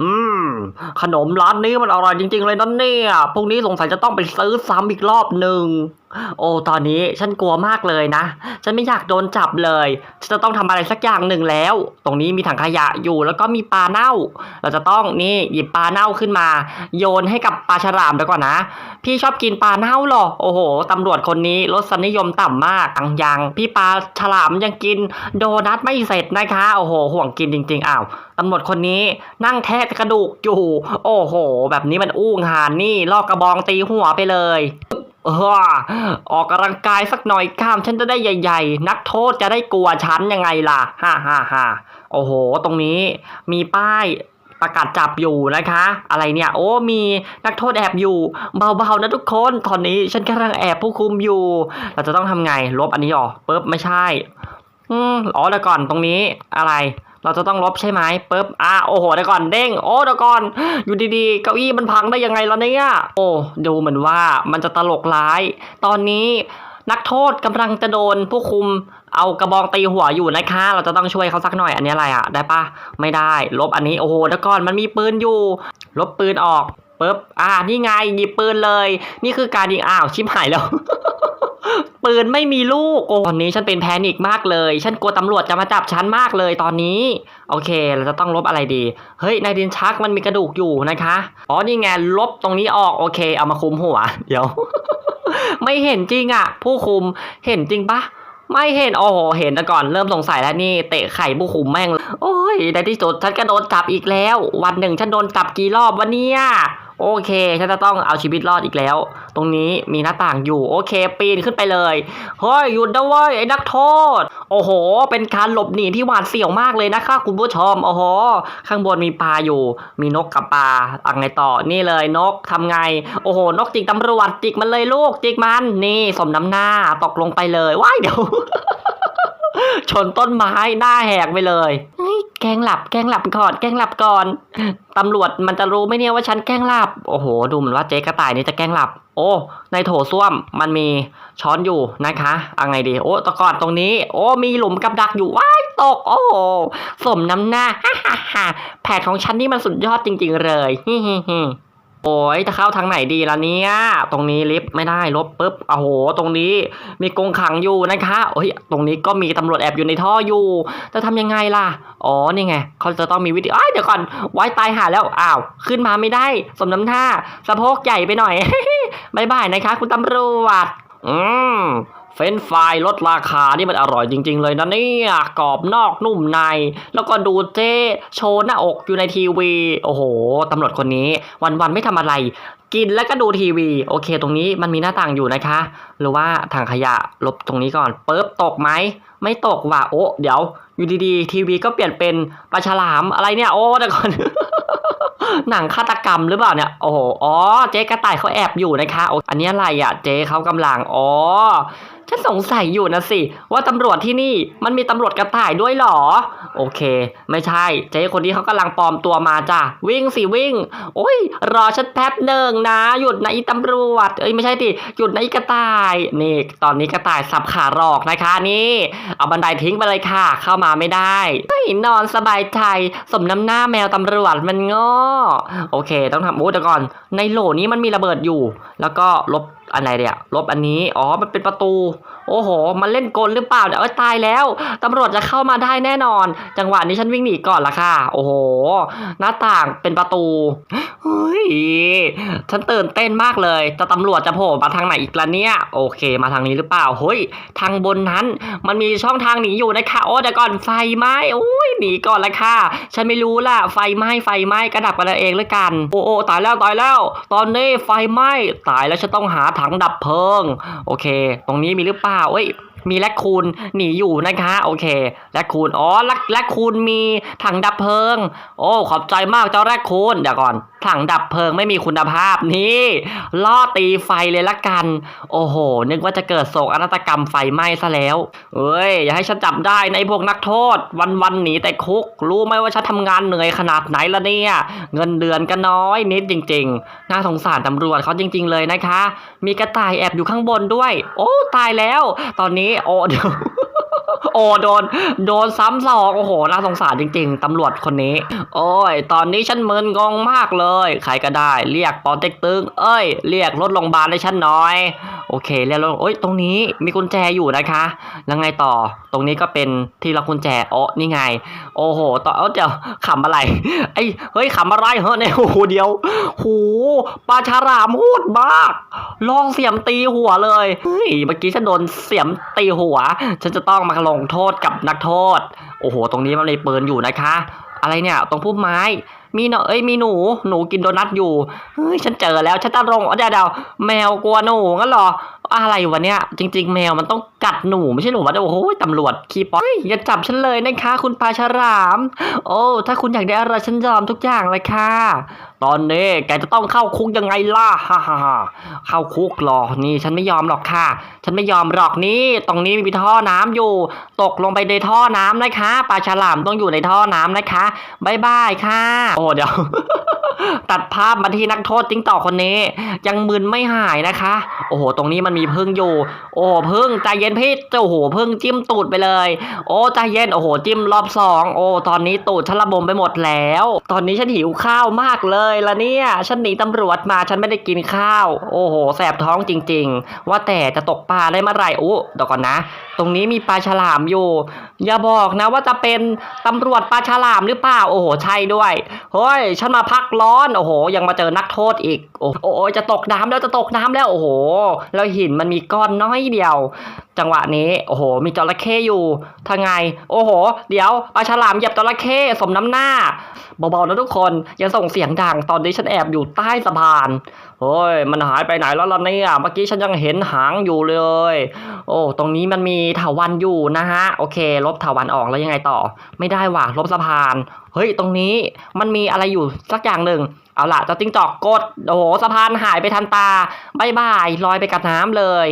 อืม ขนมร้านนี้มันอร่อยจริง ๆ เลยนั่นเนี่ย พรุ่งนี้สงสัยจะต้องไปซื้อซ้ำอีกรอบหนึ่ง โอ้ตอนนี้ฉันกลัวมากเลยนะ ฉันไม่อยากโดนจับเลยฉันจะต้องทำอะไรสักอย่างหนึ่งแล้ว ตรงนี้มีถังขยะอยู่แล้วก็มีปลาเน่า เราจะต้องนี่หยิบปลาเน่าขึ้นมา โยนให้กับปลาฉลามเดี๋ยวก่อนนะ พี่ชอบกินปลาเน่าหรอโอ้โหตำรวจคนนี้รสนิยมต่ำมากอังยังพี่ปลาฉลามยังกินโดนัทไม่เสร็จนะคะโอ้โห ห่วงกินจริงๆอ้าวตำรวจคนนี้นั่งแทะกระดูกอยู่ โอ้โห แบบนี้มันอู้งานนี่ลอกกระบองตีหัวไปเลย เออออกกำลังกายสักหน่อยกล้ามฉันจะได้ใหญ่ ๆ นักโทษจะได้กลัวฉันยังไงล่ะฮ่าฮ่าฮ่าโอ้โห ตรงนี้มีป้ายประกาศจับอยู่นะคะ อะไรเนี่ย โอ้มีนักโทษแอบอยู่เบาๆนะทุกคนตอนนี้ฉันกำลังแอบผู้คุมอยู่ เราจะต้องทำไงลบอันนี้ออกปุ๊บไม่ใช่ อืมอ๋อเดี๋ยวก่อนตรงนี้อะไร เราจะต้องลบใช่ไหมปุ๊บอะโอ้โหเดี๋ยวก่อนเด้งโอ้เดี๋ยวก่อนอยู่ดีๆ เก้าอี้มันพังได้ยังไงล่ะเนี่ยโอ้ดูเหมือนว่ามันจะตลกร้าย ตอนนี้นักโทษกำลังจะโดนผู้คุมเอากระบองตีหัวอยู่นะคะ เราจะต้องช่วยเขาสักหน่อยอันนี้อะไรอะ ได้ปะไม่ได้ ลบอันนี้โอ้โหเดี๋ยวก่อนมันมีปืนอยู่ ลบปืนออกปุ๊บอ่านี่ไงหยิบปืนเลย นี่คือการยิงอ้าวชิบหายแล้ว ปืนไม่มีลูกโอ้ตอนนี้ฉันเป็นแพนิคมากเลย ฉันกลัวตำรวจจะมาจับฉันมากเลยตอนนี้ โอเค เราจะต้องลบอะไรดี เฮ้ยในดินชักมันมีกระดูกอยู่นะคะ อ๋อนี่ไงลบตรงนี้ออกโอเค เอามาคุมหัว เดี๋ยว ไม่เห็นจริงอะ ผู้คุมเห็นจริงปะไม่เห็นโอ้โหเห็นแต่ก่อนเริ่มสงสัยแล้วนี่เตะไข่ผู้คุมแม่ง โอ้ยในที่สุดฉันก็โดนจับอีกแล้ว วันหนึ่งฉันโดนจับกี่รอบวะเนี่ย โอเคฉันจะต้องเอาชีวิตรอดอีกแล้ว ตรงนี้มีหน้าต่างอยู่ โอเค ปีนขึ้นไปเลยเฮ้ยหยุดนะเว้ยไอ้นักโทษ โอ้โห เป็นการหลบหนีที่หวาดเสียวมากเลยนะคะคุณผู้ชมโอ้โห ข้างบนมีปลาอยู่ มีนกกับปลาอังไงต่อนี่เลยนกทำไง โอ้โห นกจิกตำรวจจิกมันเลยลูกจิกมัน นี่สมน้ำหน้าตกลงไปเลยว้ายเดี๋ยว ชนต้นไม้หน้าแหกไปเลยแกล้งหลับแกล้งหลับก่อน แกล้งหลับก่อนตำรวจมันจะรู้ไหมเนี่ยว่าฉันแกล้งหลับ โอ้โห ดูเหมือนว่าเจ๊กระต่ายนี่จะแกล้งหลับ โอ้ในโถส้วมมันมีช้อนอยู่นะคะเอาไงดีโอ้ตะกอนตรงนี้ โอ้มีหลุมกับดักอยู่ว้ายตก โอ้โสมน้ำหน้าฮ่าฮ่าฮ่าแผนของฉันนี่มันสุดยอดจริง ๆ เลยฮิฮิฮิ โอ้ยจะเข้าทางไหนดีล่ะเนี่ย ตรงนี้ลิฟต์ไม่ได้ลบปุ๊บโอ้โห ตรงนี้มีกงขังอยู่นะคะโอ้ยตรงนี้ก็มีตำรวจแอบอยู่ในท่ออยู่ จะทำยังไงล่ะ อ๋อ นี่ไง เขาจะต้องมีวิธีอ้ยเดี๋ยวก่อน ไว้ตายหาแล้ว อ้าว ขึ้นมาไม่ได้ สมน้ำหน้าสะโพกใหญ่ไปหน่อยบายบายนะคะ คุณตำรวจ อืม เฟรนฟรายลดราคานี่มันอร่อยจริง ๆ เลยนะเนี่ยกรอบนอกนุ่มใน แล้วก็ดูเจ๊โชว์หน้าอกอยู่ในทีวี โอ้โหตำรวจคนนี้ วันๆไม่ทำอะไร กินแล้วก็ดูทีวี โอเค ตรงนี้มันมีหน้าต่างอยู่นะคะ หรือว่าถังขยะลบตรงนี้ก่อนเปุ๊บตกไหมไม่ตกว่ะโอ้เดี๋ยว อยู่ดีๆ ทีวีก็เปลี่ยนเป็นปลาฉลามอะไรเนี่ย โอ้เดี๋ยวก่อนหนังฆาตกรรมหรือเปล่าเนี่ย โอ้โห อ๋อ เจ๊กระต่ายเขาแอบอยู่นะคะโอ้อันนี้อะไรอะ เจ๊เขากำลัง อ๋อฉันสงสัยอยู่นะสิ ว่าตำรวจที่นี่มันมีตำรวจกระต่ายด้วยหรอ โอเค ไม่ใช่ เจ๊คนนี้เขากำลังปลอมตัวมาจ้ะ วิ่งสิวิ่ง โอ้ย รอฉันแป๊บหนึ่งนะ หยุดนะอีตำรวจ เอ้ยไม่ใช่ดิหยุดนะอีกระต่าย นี่ ตอนนี้กระต่ายสับขาหลอกนะคะนี่ เอาบันไดทิ้งไปเลยค่ะ เข้ามาไม่ได้เฮ้ยนอนสบายใจ สมน้ำหน้าแมวตำรวจมันง้อโอเค ต้องทำโอ้เดี๋ยวก่อน ในโหลนี้มันมีระเบิดอยู่ แล้วก็ลบอะไรเนี่ยลบอันนี้ อ๋อ มันเป็นประตู โอ้โห มันเล่นกลหรือเปล่าเนี่ยเอ้ยตายแล้วตำรวจจะเข้ามาได้แน่นอน จังหวะนี้ฉันวิ่งหนีก่อนละค่ะ โอ้โห หน้าต่างเป็นประตูเฮ้ยฉันตื่นเต้นมากเลยจะตำรวจจะโผล่มาทางไหนอีกละเนี่ย โอเค มาทางนี้หรือเปล่าเฮ้ยทางบนนั้นมันมีช่องทางหนีอยู่นะคะโอ้เดี๋ยวก่อนไฟไหม้โอ้ยหนีก่อนละค่ะ ฉันไม่รู้ล่ะไฟไหม้ไฟไหม้กระดับกันเอาเองแล้วกัน โอ้โอ้ตายแล้วตายแล้ว ตอนนี้ไฟไหม้ตายแล้วฉันต้องหาถังดับเพลิง โอเค ตรงนี้มีหรือเปล่าเว้ยมีแรคคูนหนีอยู่นะคะ โอเคแรคคูนอ๋อแรคแรคคูนมีถังดับเพลิง โอ้ขอบใจมากเจ้าแรคคูนเดี๋ยวก่อน ถังดับเพลิงไม่มีคุณภาพนี่ล่อตีไฟเลยละกัน โอ้โห นึกว่าจะเกิดโศกนาฏกรรมไฟไหม้ซะแล้วเอ้ย อย่าให้ฉันจับได้ในพวกนักโทษ วันวันหนีแต่คุก รู้ไหมว่าฉันทำงานเหนื่อยขนาดไหนละเนี่ย เงินเดือนก็น้อยนิดจริง ๆ น่าสงสารตำรวจเขาจริง ๆ เลยนะคะ มีกระต่ายแอบอยู่ข้างบนด้วย โอ้ตายแล้ว ตอนนี้โอ้เดี๋ยว โอ้โดน โดนซ้ำสองโอ้โห น่าสงสารจริง ๆ ตำรวจคนนี้ โอ้ย ตอนนี้ฉันมึนงงมากเลย ใครก็ได้ เรียกปอเต็กตึง เอ้ย เรียกรถโรงพยาบาลให้ฉันหน่อย อเคเรียกรถโอ้ยตรงนี้มีกุญแจอยู่นะคะแล้วไงต่อ ตรงนี้ก็เป็นที่ล็อกกุญแจโอ้นี่ไง โอ้โห ต่อเอ้าเดี๋ยวขำอะไรไอ้เฮ้ยขำอะไรเฮ้ยโอ้โหเดียวโหปลาฉลามโหดมากลองเสียมตีหัวเลยเฮ้ยเมื่อกี้ฉันโดนเสียมตีหัว ฉันจะต้องมาลงโทษกับนักโทษ โอ้โห ตรงนี้มันเลยปืนอยู่นะคะ อะไรเนี่ยตรงพุ่มไม้ มีเนอะเอ้ยมีหนูหนูกินโดนัทอยู่เฮ้ยฉันเจอแล้วฉันจะลงเดี๋ยวเดาแมวกลัวหนูงั้นเหรออะไรวะเนี่ย จริง ๆ แมวมันต้องกัดหนูไม่ใช่หนูวะโอ้โหตำรวจขี้ป๊อปอย่าจับฉันเลยนะคะ คุณปลาฉลาม โอ้ถ้าคุณอยากได้อะไรฉันยอมทุกอย่างเลยค่ะ ตอนนี้แกจะต้องเข้าคุกยังไงล่ะฮ่าฮ่าเข้าคุกหรอนี่ ฉันไม่ยอมหรอกค่ะ ฉันไม่ยอมหรอกนี่ ตรงนี้มีท่อน้ำอยู่ ตกลงไปในท่อน้ำนะคะปลาฉลามต้องอยู่ในท่อน้ำนะคะบายบายค่ะ โอ้เดี๋ยวตัดภาพมาที่นักโทษจิ้งต่อคนนี้ ยังมึนไม่หายนะคะ โอ้โห ตรงนี้มันมีพึ่งอยู่ โอ้พึ่งใจเย็นพี่โอ้โหพึ่งจิ้มตูดไปเลย โอ้ใจเย็นโอ้โหจิ้มรอบสองโอ้ตอนนี้ตูดฉันระบมไปหมดแล้ว ตอนนี้ฉันหิวข้าวมากเลยละเนี่ยฉันหนีตำรวจมาฉันไม่ได้กินข้าว โอ้โหแสบท้องจริง ๆ ว่าแต่จะตกปลาได้เมื่อไหร่อู้เดี๋ยวก่อนนะ ตรงนี้มีปลาฉลามอยู่ อย่าบอกนะว่าจะเป็นตำรวจปลาฉลามหรือเปล่า โอ้โหใช่ด้วยเฮ้ยฉันมาพักร้อนโอ้โห ยังมาเจอนักโทษอีก โอ้โหจะตกน้ำแล้วจะตกน้ำแล้วโอ้โห แล้วหินมันมีก้อนน้อยเดียว จังหวะนี้โอ้โห มีจระเข้อยู่ทางไง โอ้โห เดี๋ยวปลาฉลามเหยียบจระเข้สมน้ำหน้าเบาๆนะทุกคนอย่าส่งเสียงดังตอนนี้ฉันแอบอยู่ใต้สะพานเฮ้ยมันหายไปไหนแล้วล่ะเนี่ยเมื่อกี้ฉันยังเห็นหางอยู่เลย โอ้ตรงนี้มันมีถาวันอยู่นะฮะโอเค ลบถาวันออกแล้วยังไงต่อ ไม่ได้ว่ะลบสะพานเฮ้ยตรงนี้มันมีอะไรอยู่สักอย่างหนึ่งเอาล่ะเจะติ้งจอกกด โอ้โหสะพานหายไปทันตาบายบายลอยไปกับน้ำเลย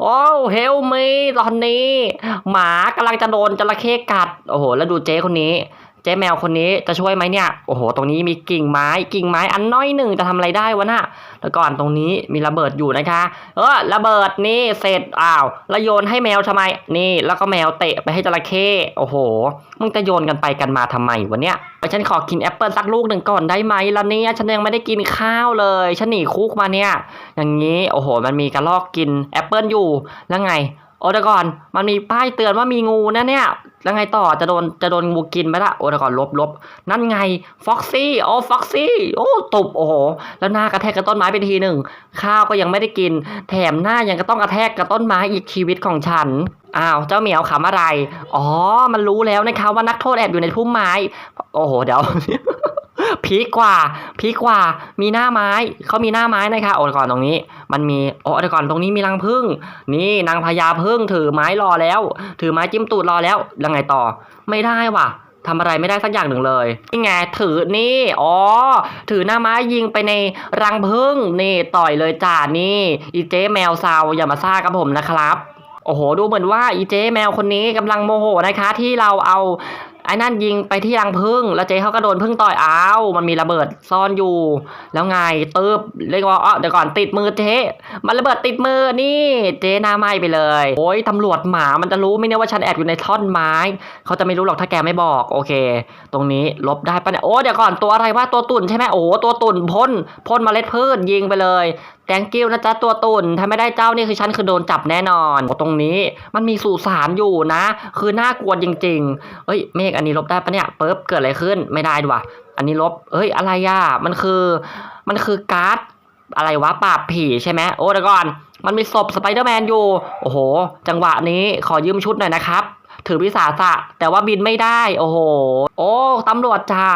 โอ้เฮลมีตอนนี้ หมากำลังจะโดนจระเข้กัด โอ้โห แล้วดูเจ๊คนนี้ เจ๊แมวคนนี้จะช่วยไหมเนี่ย โอ้โห ตรงนี้มีกิ่งไม้ กิ่งไม้อันน้อยหนึ่งจะทำอะไรได้วะน่ะแล้วก่อนตรงนี้มีระเบิดอยู่นะคะ เออ ระเบิดนี่เสร็จ อ้าว แล้วโยนให้แมวทำไม นี่ แล้วก็แมวเตะไปให้จระเข้ โอ้โห มึงจะโยนกันไปกันมาทำไมวะเนี่ยฉันขอกินแอปเปิลสักลูกหนึ่งก่อนได้ไหมล่ะเนี่ยฉันยังไม่ได้กินข้าวเลย ฉันหนีคุกมาเนี่ย อย่างนี้ โอ้โห มันมีกระรอกกินแอปเปิลอยู่ แล้วไง โอ้เดก่อนมันมีป้ายเตือนว่ามีงูนะเนี่ย แล้วไงต่อจะโดนจะโดนงูกินไหมล่ะโอ้เดก่อนลบลบนั่นไงฟ็อกซี่โอ้ฟ็อกซี่โอ้ตุบโอ้โหแล้วหน้ากระแทกกับต้นไม้ไปทีหนึ่งข้าวก็ยังไม่ได้กิน แถมหน้ายังก็ต้องกระแทกกับต้นไม้อีกชีวิตของฉันอ้าวเจ้าเหมียวขำอะไร อ๋อ มันรู้แล้วนะคะว่านักโทษแอบอยู่ในพุ่มไม้ โอ้โหเดี๋ยว พีกกว่า พีกกว่า มีหน้าไม้เขามีหน้าไม้นะคะโอ้เดี๋ยวก่อนตรงนี้ มันมีโอ้เดี๋ยวก่อนตรงนี้มีรังผึ้งนี่นางพญาผึ้งถือไม้รอแล้ว ถือไม้จิ้มตูดรอแล้วแล้วไงต่อ ไม่ได้ว่ะทำอะไรไม่ได้สักอย่างหนึ่งเลยนี่ไงถือนี่ อ๋อ ถือหน้าไม้ยิงไปในรังผึ้งนี่ต่อยเลยจ่านี่ อีเจ๊แมวซาวอย่ามาซ่ากับผมนะครับ โอ้โห ดูเหมือนว่าอีเจ๊แมวคนนี้กำลังโมโหนะคะ ที่เราเอา ไอ้นั่นยิงไปที่รังผึ้งแล้วเจ๊เขาก็โดนผึ้งต่อยอ้าวมันมีระเบิดซ่อนอยู่ แล้วไงเตืบเรียกว่าอ๋อเดี๋ยวก่อนติดมือเจ๊มันระเบิดติดมือนี่เจ๊หน้าไหม้ไปเลย โอ้ยตำรวจหมามันจะรู้ไหมเนี่ยว่าฉันแอบอยู่ในท่อนไม้ เขาจะไม่รู้หรอกถ้าแกไม่บอกโอเค ตรงนี้ลบได้ปะเนี่ยโอ้เดี๋ยวก่อนตัวอะไรว่าตัวตุ่นใช่ไหมโอ้ตัวตุ่นพ่นพ่นเมล็ดพืชยิงไปเลย แตงกิ้วนะจ๊ะตัวตุ่นถ้าไม่ได้เจ้านี่คือฉันคือโดนจับแน่นอนโอ้ตรงนี้มันมีสุสานอยู่นะ คือน่ากลัวจริงๆเอ้ยเมฆอันนี้ลบได้ปะเนี่ยเปิ๊บเกิดอะไรขึ้นไม่ได้ดีว่ะอันนี้ลบเอ้ยอะไรอะมันคือมันคือการ์ดอะไรวะปราบผีใช่ไหมโอ้เดี๋ยวก่อน มันมีศพสไปเดอร์แมนอยู่ โอ้โห จังหวะนี้ขอยืมชุดหน่อยนะครับ ถือวิสาสะแต่ว่าบินไม่ได้ โอ้โห โอ้ตำรวจจ๋า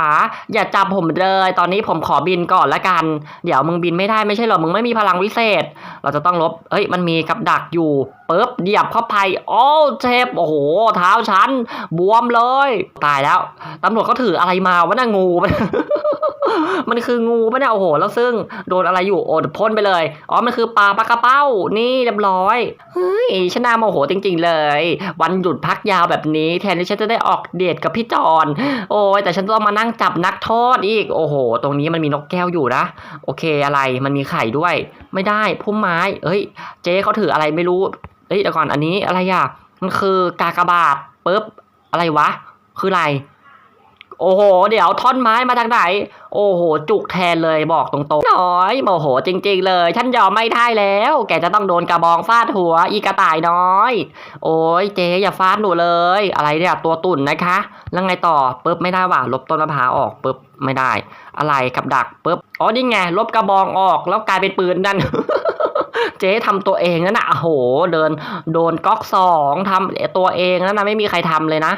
อย่าจับผมเลย ตอนนี้ผมขอบินก่อนละกัน เดี๋ยวมึงบินไม่ได้ไม่ใช่หรอมึงไม่มีพลังวิเศษ เราจะต้องลบเอ้ยมันมีกับดักอยู่ปึ๊บเหยียบเข้าไปโอ้เจ็บโอ้โห เท้าฉันบวมเลย ตายแล้วตำรวจเขาถืออะไรมาวะน่ะงู มันคืองูปะเนี่ยโอ้โห แล้วซึ่งโดนอะไรอยู่โอดพ่นไปเลย อ๋อ มันคือปลาปลากระเป้า นี่เรียบร้อย เฮ้ยชนะโมโหจริง ๆ เลย วันหยุดพักยาวแบบนี้ แทนที่ฉันจะได้ออกเดทกับพี่จอนโอ้ยแต่ฉันต้องมานั่งจับนักโทษอีก โอ้โห ตรงนี้มันมีนกแก้วอยู่นะ โอเคอะไร มันมีไข่ด้วย ไม่ได้พุ่มไม้ เอ้ย เจ๊เขาถืออะไรไม่รู้ เอ้ยเดี๋ยวก่อน อันนี้อะไรอะ มันคือกากบาทปึ๊บ อะไรวะ คืออะไร โอ้โห เดี๋ยวท่อนไม้มาจากไหน โอ้โห จุกแทนเลยบอกตรงๆน้อยโมโหจริง ๆ เลย ฉันยอมไม่ได้แล้ว แกจะต้องโดนกระบองฟาดหัว อีกระต่ายน้อย โอ้ยเจ๊อย่าฟาดหนูเลย อะไรเนี่ยตัวตุ่นนะคะ แล้วไงต่อปึ๊บไม่ได้ว่ะลบต้นมะพร้าวออกปึ๊บไม่ได้ อะไรกับดักปึ๊บอ๋อนี่ไงลบกระบองออกแล้วกลายเป็นปืนนั่นเจ๊ทำตัวเองนั่นนะโอ้โห เดินโดนก๊อกสองทำตัวเองนั่นนะไม่มีใครทำเลยนะ